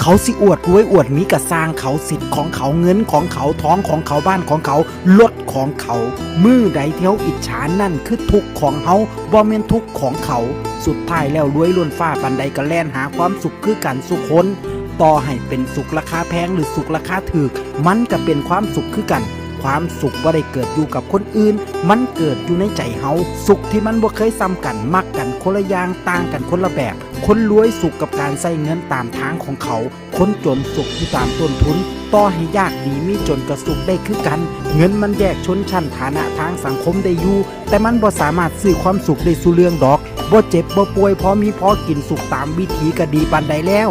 เขาสิอวดรวยอวดมีกระสร้างเขาสิทธิ์ของเขาเงินของเขาท้องของเขาบ้านของเขารถของเขา มือใดเที่ยวอิจฉานั่นคือทุกข์ของเฮาบ่แม่นทุกข์ของเขา สุดท้ายแล้วรวยล้วนฟ้าปันใดก็แล่นหาความสุขคือกันสุขคนต่อให้เป็นสุขราคาแพงหรือสุขราคาถูกมันก็เป็นความสุขคือกัน ความสุขบ่ได้เกิดอยู่กับคนอื่น มันเกิดอยู่ในใจเฮาสุขที่มันบ่เคยซ้ำกันมักกันคนละอย่างต่างกันคนละแบบ คนรวยสุขกับการใช้เงินตามทางของเขา คนจนสุขที่ตามต้นทุนต่อให้ยากดีมีจนกระสุขได้คือกัน เงินมันแยกชนชั้นฐานะทางสังคมได้อยู่ แต่มันบ่สามารถซื้อความสุขได้สู่เรื่องดอกบ่เจ็บบ่ป่วยพอมีพอกินสุขตามวิถีก็ดีปานใดแล้ว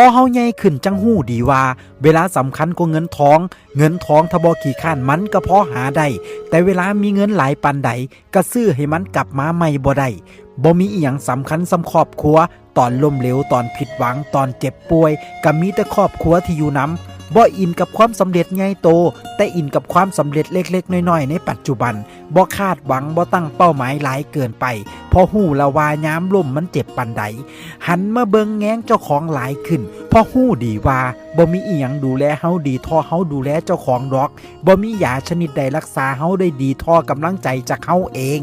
อเฮาใหญ่ขึ้นจังหู้ดีว่า เวลาสำคัญกว่าเงินทอง เงินทองทบอขี่ข้านมันก็พอหาได้แต่เวลามีเงินหลายปันใดก็ซื้อให้มันกลับมาใหม่บ่ได้บ่มีอีหยังสำคัญสำครอบครัว ตอนล้มเหลวตอนผิดหวังตอนเจ็บป่วยก็มีแต่ครอบครัวที่อยู่นำ บ่อินกับความสำเร็จใหญ่โต แต่อินกับความสำเร็จเล็ก ๆ น้อยๆ ในปัจจุบันบ่คาดหวังบ่ตั้งเป้าหมายหลายเกินไปเพอหูละวายามล่มมันเจ็บปันใด หันมาเบิงแง้งเจ้าของหลายขึ้นเพราะหูดีว่าบ่มีอีหยังดูแลเฮาดีท่อเฮาดูแลเจ้าของดอกบ่มียาชนิดใดรักษาเฮาได้ดีท่อกำลังใจจากเฮาเอง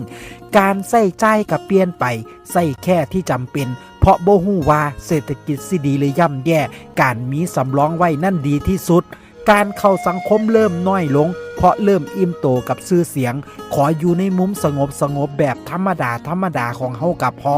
การใส่ใจกับเปลี่ยนไปใส่แค่ที่จำเป็น เพราะโบฮูว่าเศรษฐกิจสิดีหรือย่ำแย่ การมีสำรองไว้นั่นดีที่สุด การเข้าสังคมเริ่มน้อยลง เพราะเริ่มอิ่มโตกับชื่อเสียง ขออยู่ในมุมสงบสงบแบบธรรมดาธรรมดาของเฮากับพอ